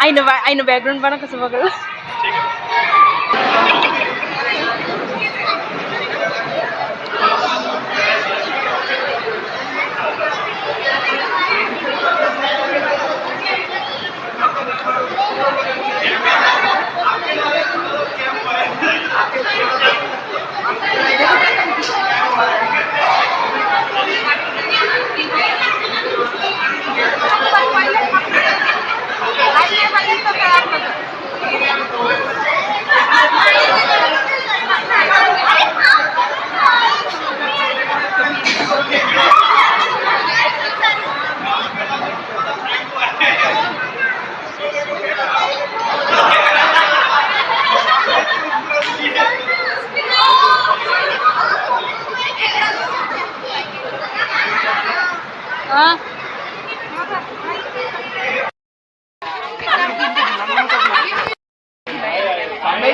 आईनं बा- आईनं बॅकग्राऊंड पण कसं बघलं हा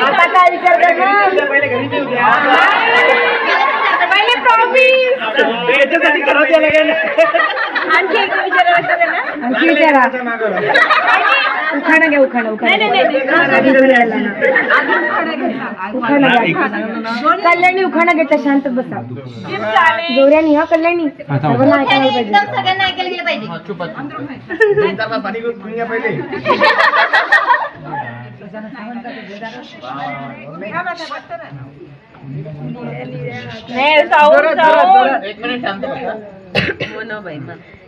आता काय विचार पहिले प्रॉमिस याच्यासाठी घरात यायला गेलं. आणखी एक विचारा आणखी विचारा. उखाणा घ्या उखाणा उखाणा. कल्याणी उखाणा घेता शांत बसा. जोऱ्यानी हा कल्याणी? सर्वांना ऐकायला पाहिजे. सगळ्यांना ऐकायला पाहिजे.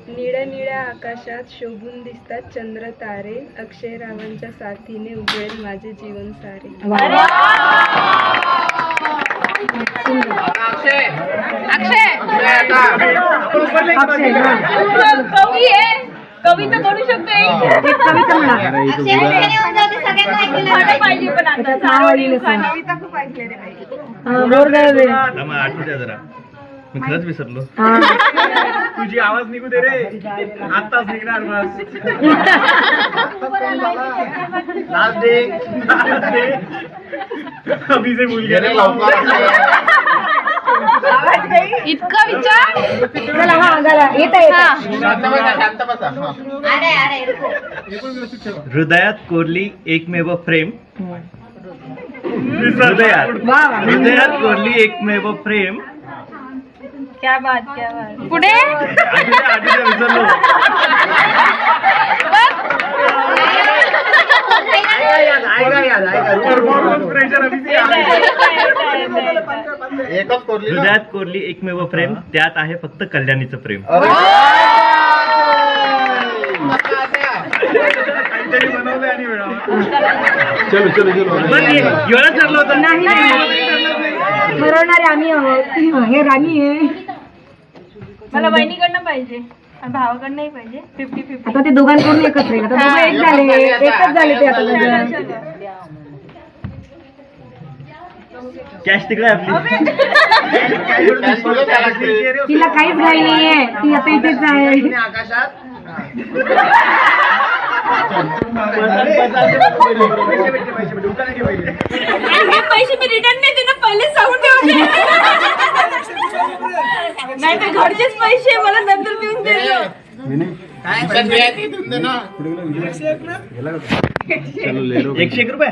निळ्या निळ्या आकाशात शोभून दिसतात चंद्र तारे. अक्षय रावांच्या साथीने उजळेल माझे जीवन सारे. अक्षय. कवी आहे. कविता करू शकतो हा, जरा. मी खरंच विसरलो. तुझी आवाज निघू दे रे. आत्ताच निघणार bus. Last day. Last day. अभी से भूल गया इतका विचार चला हा चला येता येता अरे अरे रुको. हृदयात कोरली एकमेव प्रेम हृदयात हृदयात कोरली एकमेव प्रेम क्या बात क्या बात पुढे विसरलो pressure आ गया. हृदयात कोरली एकमेव प्रेम त्यात आहे फक्त कल्याणीचं प्रेम. काहीतरी बनवलंय आणि एवढं ठरलं होतं. नाही नाही. ठरवणारे आम्ही आहोत. हे राणी आहे. मला बहिणीकडनं पाहिजे. आणि भावाकडनंही पाहिजे. फिफ्टी फिफ्टी आता ते दोघांकडून एकत्र येईल. आता दोघं एक झाले. एकच झाले. ते आता. कॅश तिकडे आपली. तिला काहीच घाई नाहीये. ती आता इथेच आहे. हे पैसे मी रिटर्न नाही देणार पहिलेच सांगून नाही तर घरचेच पैसे मला नंतर देऊन देतो एकशे एक रुपये?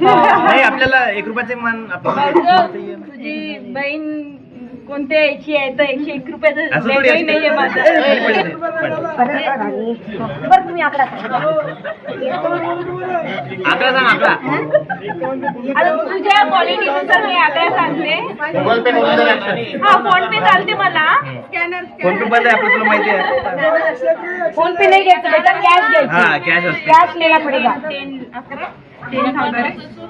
नाही आपल्याला एक रुपयाचे मान आपण तुझी बहीण कोणत्या याची आहे तर एकशे एक रुपयाचं असं थोडी वेगळंही नाहीये माझं. अरे राणी बरं तुम्ही आकडा सांगा. आकडा सांग आकडा. आता तुझ्या क्वालिटीनुसार मी आकडा सांगते. हा फोन पे चालते मला. फोन पे बंद आहे आपलं तुला माहिती आहे. फोन पे नाही घ्यायचं बेटा कॅश घ्यायची. हा कॅश असते. कॅश लेना पडेगा टेन अकरा. टेन थाउजंड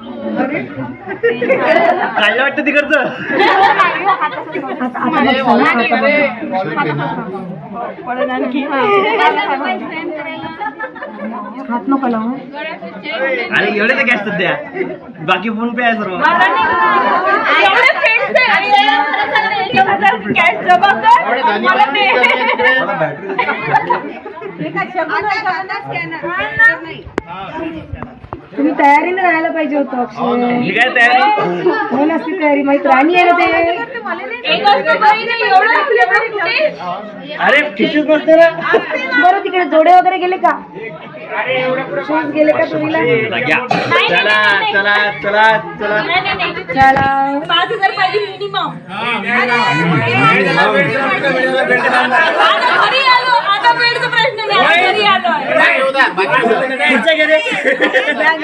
काढलं वाटतं तिकडचं. हात नको लावू अरे एवढे तर कॅश द्या बाकी फोन पे आहे सर्व मला तुम्ही तयारीने राहायला पाहिजे होतं अक्षय काय तयार. हो नसती तयारी माहीत राणी आहे ना ते एक वाजता बाई नाही एवढं आपल्याकडे कुठे अरे खिशीच नसते ना बरं तिकडे जोडे वगैरे गेले का शूज गेले का तुम्हीला. चला चला चला चला नाही नाही नाही चला पाच हजार पाहिजे मिनिमम आता घरी आलो आता बेडचा प्रश्न नाही आता घरी आलो पुढचं घे रे. घाटी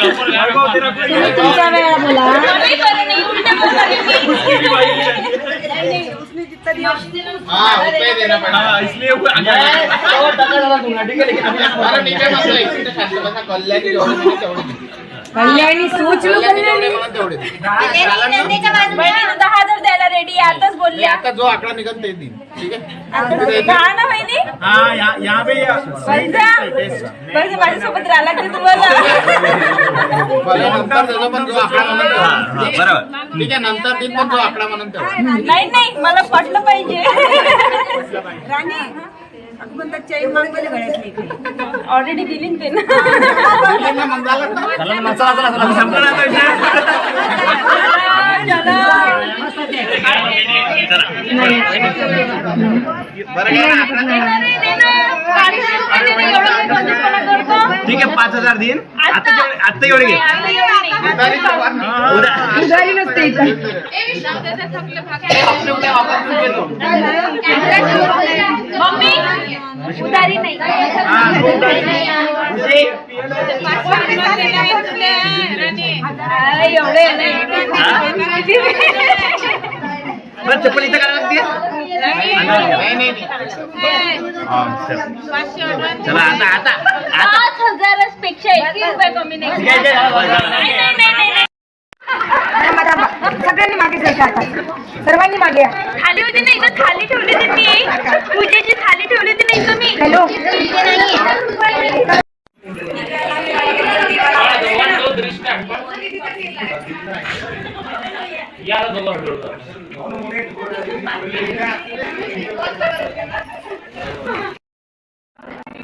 आले, वकील सरकार, सरकार, वकील आले. वैभव, हे तुझं नाही आहे. तुम्ही तुमच्या वेळा बोला कमी करू नये, उलटं बोलू नये. हाँ रुपये देना पड़ा हाँ, इसलिए वो आगे आगे. सौ टका झाला तुला, ठीक आहे, लेकिन आपल्या मला नीचे बसलं इथे शांत बसा कल्याणी जेवढे दिले तेवढे दे. कल्याणी सोचलो कल्याणी बहिणीनं दहा हजार द्यायला रेडी आहे आताच मी बोलल्या आता जो आकडा निघत ते देईन ठीक आहे? दहा ना बहिणी माझ्यासोबत तुम्हाला. नंतर देतो पण जो आकडा म्हणून तेवढे. बरोबर. ठीक आहे नंतर देईन पण जो आकडा म्हणून तेवढे. नाही नाही मला पटलं पाहिजे. ऑलरेडी ते ना दिली ना मग झालं ना. चला ना, चला, चला, चला. संपला आता विषय. बरं घ्या ना, आकडा. ठीक आहे पाच हजार देईन. आता जेवढे आता एवढे घे. हाँ, उद्या. नसते इथं. मम्मी? उधारी नाही. हाँ, एवढे बरं चप्पल काय लागते नाही नाही नाही. चला आता आता. पाच हजारच पेक्षा एकही रुपये कमी नाही ठीक आहे, ठीक आहे. नाही नाही नाही नाही नाही. थांबा, थांबा. सगळ्यांनी मागे जायचं आता सर्वांनी मागे या. थाली होती नाही तर थाली ठेवली होती मी पूजेची थाली ठेवली होती नाही तुम्ही हॅलो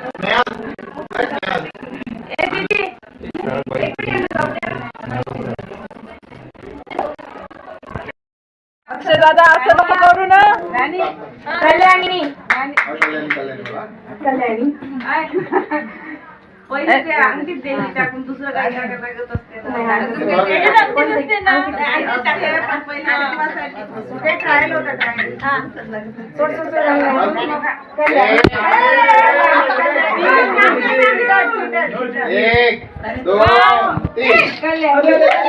अक्षय दादा असं नको करू ना कल्याणी कल्याणी कल्याणी बघा. कल्याणी त्याच्यात अंगठी नसते ना. एक दोन तीन.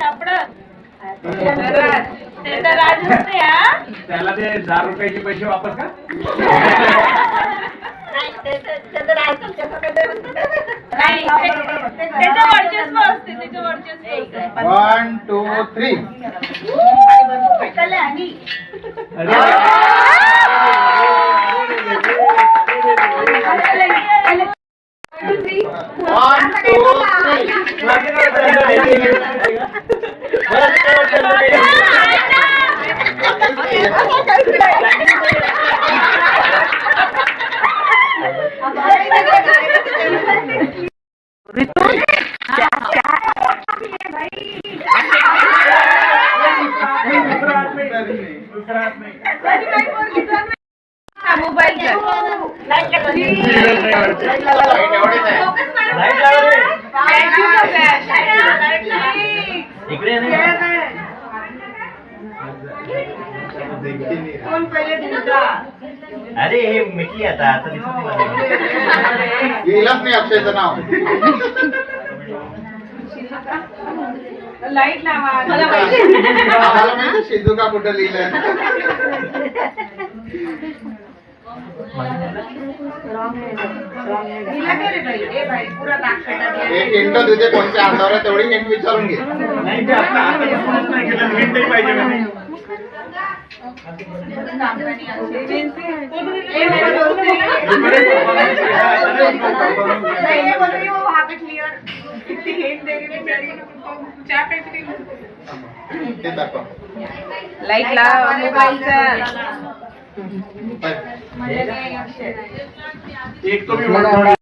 सापडत ते तर त्याला ते दहा रुपयाचे पैसे वापस का? Thank you. रे. इकडे नाही. अरे हे मिटली आता आता दिसत नाही मला. लिहिलंच नाही अक्षयचं नाव लाइट लावा मला आम्हाला माहिती शिजुका कुठं लिहिलंय एक हिंट तुझे कोणत्या आहे तेवढी हिंट विचारून घे. नाही ते आता आतापासूनच नाही केलं हिंटही पाहिजे म्हणे. ते दाखव लाइट लावा मोबाईलचा एक तो मी म्हणतो.